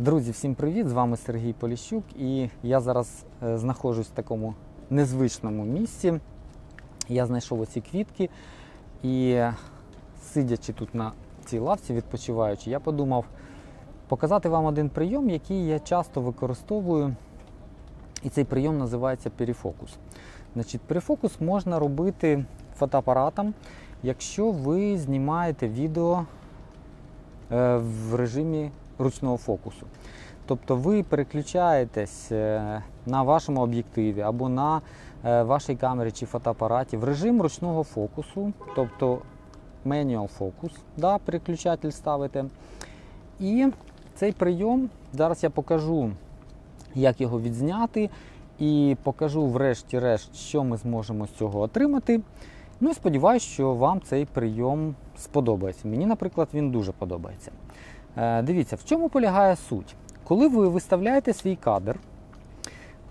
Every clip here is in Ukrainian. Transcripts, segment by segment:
Друзі, всім привіт! З вами Сергій Поліщук, і я зараз е, знаходжусь в такому незвичному місці. Я знайшов оці квітки, і сидячи тут на цій лавці, відпочиваючи, я подумав показати вам один прийом, який я часто використовую. І цей прийом називається перифокус. Значить, перифокус можна робити фотоапаратом, якщо ви знімаєте відео е, в режимі ручного фокусу. Тобто ви переключаєтесь е, на вашому об'єктиві або на е, вашій камері чи фотоапараті в режим ручного фокусу, тобто manual focus, да, переключатель ставите. І цей прийом зараз я покажу, як його відзняти, і покажу врешті-решт, що ми зможемо з цього отримати. Ну і сподіваюся, що вам цей прийом сподобається. Мені, наприклад, він дуже подобається. Е, Дивіться, в чому полягає суть. Коли ви виставляєте свій кадр,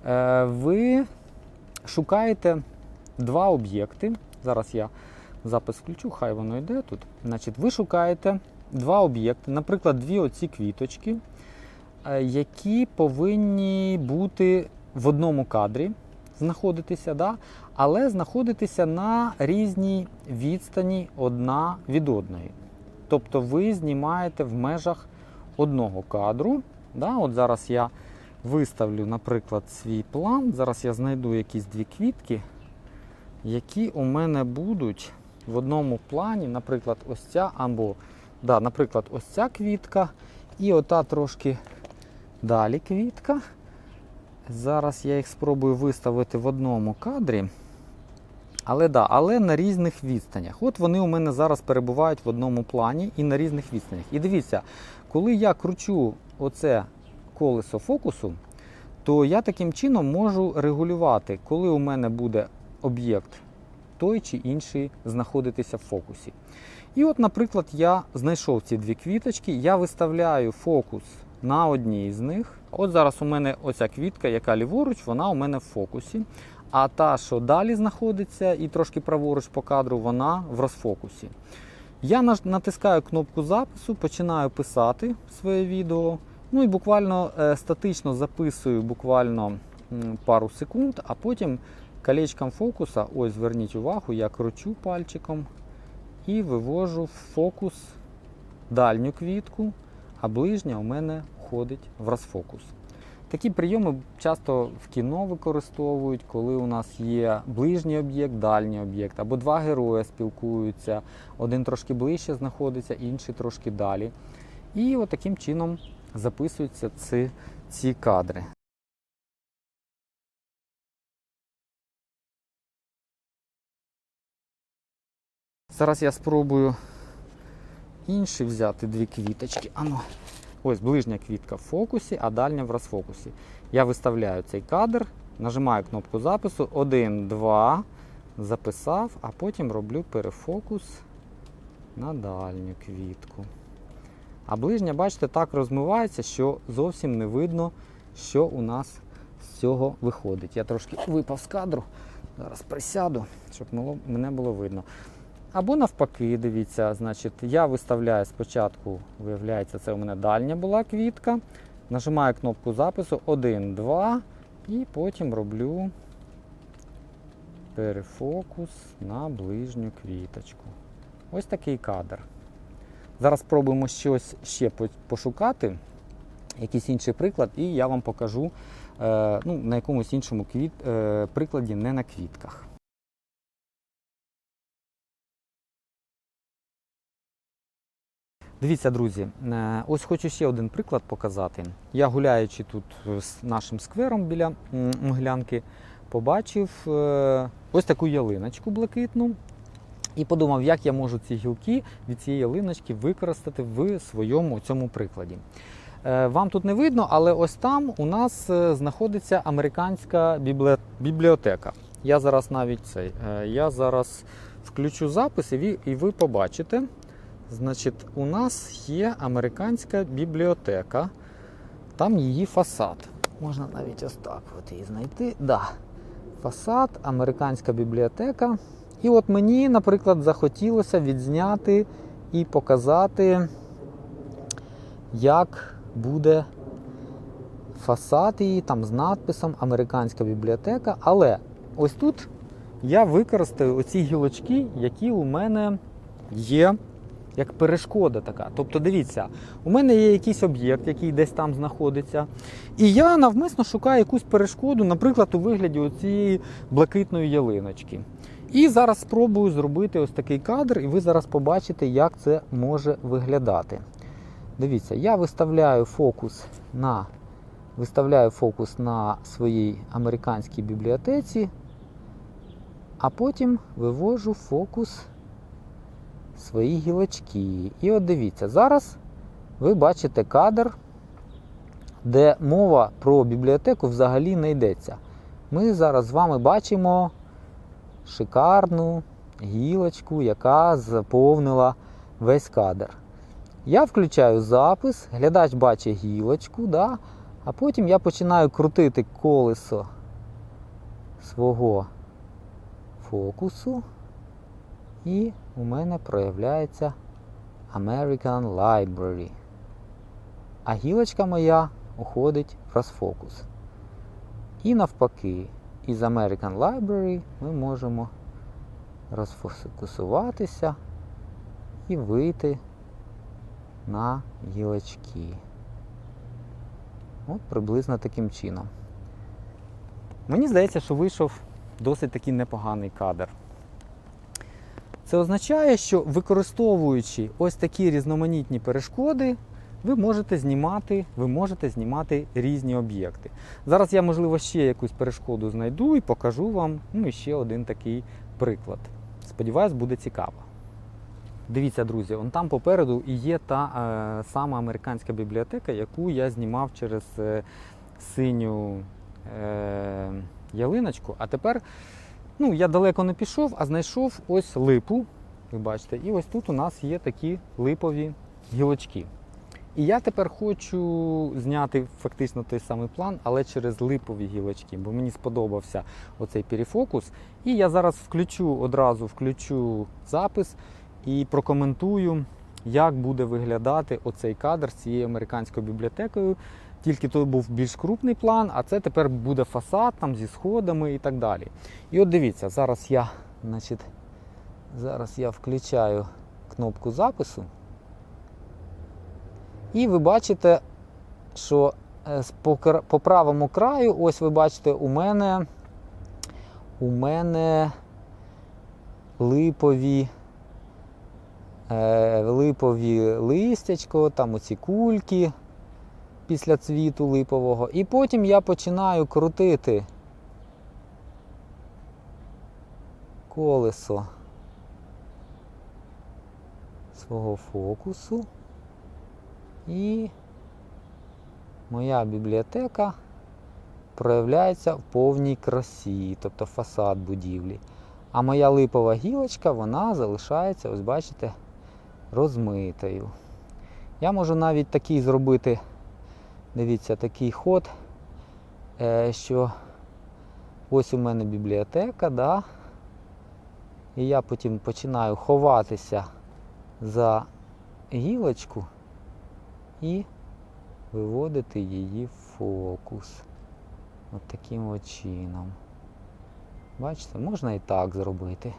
е, ви шукаєте два об'єкти. Зараз я запис включу, хай воно йде тут. Значить, ви шукаєте два об'єкти, наприклад, дві оці квіточки, е, які повинні бути в одному кадрі знаходитися, да? але знаходитися на різній відстані одна від одної. Тобто ви знімаєте в межах одного кадру. Да? От зараз я виставлю, наприклад, свій план. Зараз я знайду якісь дві квітки, які у мене будуть в одному плані, наприклад, ось ця або, да, наприклад, ось ця квітка і ота трошки далі квітка. Зараз я їх спробую виставити в одному кадрі. Але да, але на різних відстанях. От вони у мене зараз перебувають в одному плані і на різних відстанях. І дивіться, коли я кручу оце колесо фокусу, то я таким чином можу регулювати, коли у мене буде об'єкт той чи інший знаходитися в фокусі. І от, наприклад, я знайшов ці дві квіточки, я виставляю фокус на одній з них. От зараз у мене оця квітка, яка ліворуч, вона у мене в фокусі. А та, що далі знаходиться, і трошки праворуч по кадру, вона в розфокусі. Я натискаю кнопку запису, починаю писати своє відео. Ну і буквально е, статично записую буквально пару секунд, а потім колечком фокуса, ось зверніть увагу, я кручу пальчиком і вивожу в фокус дальню квітку, а ближня у мене входить в розфокус. Такі прийоми часто в кіно використовують, коли у нас є ближній об'єкт, дальній об'єкт, або два герої спілкуються, один трошки ближче знаходиться, інший трошки далі. І от таким чином записуються ці, ці кадри. Зараз я спробую інші взяти дві квіточки. Ану. Ось ближня квітка в фокусі, а дальня в розфокусі. Я виставляю цей кадр, нажимаю кнопку запису, 1, 2, записав, а потім роблю перефокус на дальню квітку. А ближня, бачите, так розмивається, що зовсім не видно, що у нас з цього виходить. Я трошки випав з кадру. Зараз присяду, щоб мене було видно. Або навпаки, дивіться, значить, я виставляю спочатку, виявляється, це у мене дальня була квітка. Нажимаю кнопку запису 1, 2 і потім роблю перефокус на ближню квіточку. Ось такий кадр. Зараз спробуємо щось ще пошукати, якийсь інший приклад, і я вам покажу е, ну, на якомусь іншому квіт, е, прикладі, не на квітках. Дивіться, друзі, е, ось хочу ще один приклад показати. Я гуляючи тут з нашим сквером біля м, Могилянки, побачив е, ось таку ялиночку блакитну. І подумав, як я можу ці гілки від цієї ялиночки використати в своєму цьому прикладі. Е, Вам тут не видно, але ось там у нас е, знаходиться американська бібліотека. Я зараз навіть цей, е, я зараз включу запис, і ви побачите. Значить, у нас є американська бібліотека, там її фасад. Можна навіть ось так от її знайти. Да. Фасад, американська бібліотека. І от мені, наприклад, захотілося відзняти і показати, як буде фасад її там з надписом Американська бібліотека. Але ось тут я використаю оці гілочки, які у мене є як перешкода така. Тобто, дивіться, у мене є якийсь об'єкт, який десь там знаходиться, і я навмисно шукаю якусь перешкоду, наприклад, у вигляді цієї блакитної ялиночки. І зараз спробую зробити ось такий кадр, і ви зараз побачите, як це може виглядати. Дивіться, я виставляю фокус на, виставляю фокус на своїй американській бібліотеці, а потім вивожу фокус свої гілочки. І от дивіться, зараз ви бачите кадр, де мова про бібліотеку взагалі не йдеться. Ми зараз з вами бачимо шикарну гілочку, яка заповнила весь кадр. Я включаю запис, глядач бачить гілочку, да? а потім я починаю крутити колесо свого фокусу, і у мене проявляється American Library. А гілочка моя уходить в розфокус. І навпаки, із American Library ми можемо розфокусуватися і вийти на гілочки. От приблизно таким чином. Мені здається, що вийшов досить такий непоганий кадр. Це означає, що використовуючи ось такі різноманітні перешкоди, ви можете знімати, ви можете знімати різні об'єкти. Зараз я, можливо, ще якусь перешкоду знайду і покажу вам ну, ще один такий приклад. Сподіваюсь, буде цікаво. Дивіться, друзі, он там попереду і є та е, сама американська бібліотека, яку я знімав через е, синю е, ялиночку. А тепер ну, я далеко не пішов, а знайшов ось липу. Ви бачите, і ось тут у нас є такі липові гілочки. І я тепер хочу зняти фактично той самий план, але через липові гілочки, бо мені сподобався оцей перефокус. І я зараз включу одразу включу запис і прокоментую, як буде виглядати оцей кадр з цією американською бібліотекою. Тільки той був більш крупний план, а це тепер буде фасад там зі сходами і так далі. І от дивіться, зараз я, значить, зараз я включаю кнопку запису. І ви бачите, що е, по, по правому краю, ось ви бачите, у мене, у мене липові, е, липові листячко, там оці кульки після цвіту липового. І потім я починаю крутити колесо свого фокусу. І моя бібліотека проявляється в повній красі, тобто фасад будівлі. А моя липова гілочка, вона залишається, ось бачите, розмитою. Я можу навіть такий зробити, дивіться, такий ход, е, що ось у мене бібліотека, да? і я потім починаю ховатися за гілочку і виводити її в фокус. От таким чином. Бачите, можна і так зробити.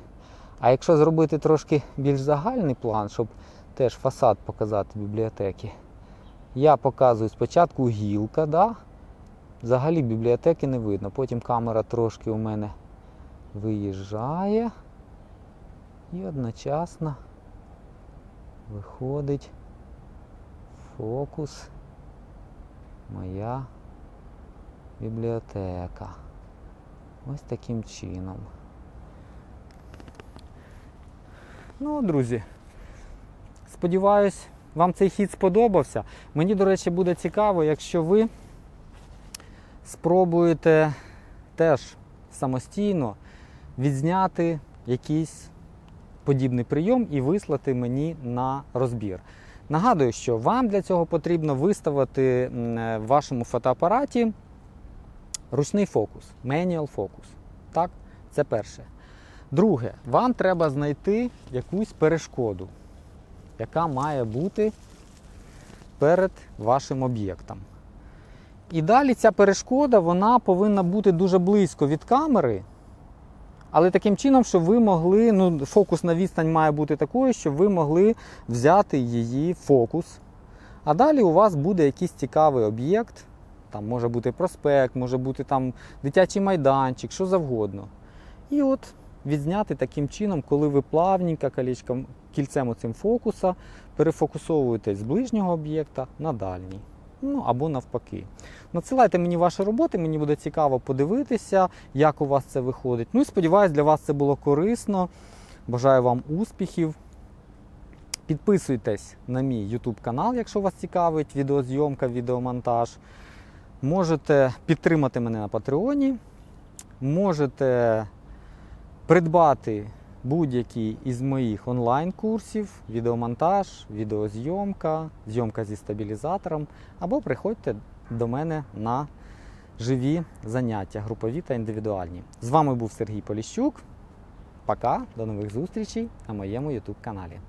А якщо зробити трошки більш загальний план, щоб теж фасад показати бібліотеки, я показую спочатку гілка, да? взагалі бібліотеки не видно. Потім камера трошки у мене виїжджає і одночасно виходить фокус моя бібліотека. Ось таким чином. Ну, друзі, сподіваюсь, вам цей хід сподобався. Мені, до речі, буде цікаво, якщо ви спробуєте теж самостійно відзняти якийсь подібний прийом і вислати мені на розбір. Нагадую, що вам для цього потрібно виставити е, в вашому фотоапараті ручний фокус, manual focus. Так, це перше. Друге, вам треба знайти якусь перешкоду, яка має бути перед вашим об'єктом. І далі ця перешкода вона повинна бути дуже близько від камери. Але таким чином, щоб ви могли, ну, фокусна відстань має бути такою, щоб ви могли взяти її фокус. А далі у вас буде якийсь цікавий об'єкт. Там може бути проспект, може бути там дитячий майданчик, що завгодно. І от відзняти таким чином, коли ви плавненько колечком, кільцем оцим фокуса перефокусовуєтесь з ближнього об'єкта на дальній. Ну або навпаки. Надсилайте мені ваші роботи, мені буде цікаво подивитися, як у вас це виходить. Ну і сподіваюсь, для вас це було корисно. Бажаю вам успіхів. Підписуйтесь на мій YouTube канал, якщо вас цікавить відеозйомка, відеомонтаж. Можете підтримати мене на Патреоні. Можете придбати будь-який із моїх онлайн-курсів, відеомонтаж, відеозйомка, зйомка зі стабілізатором, або приходьте до мене на живі заняття, групові та індивідуальні. З вами був Сергій Поліщук. Пока, до нових зустрічей на моєму YouTube каналі.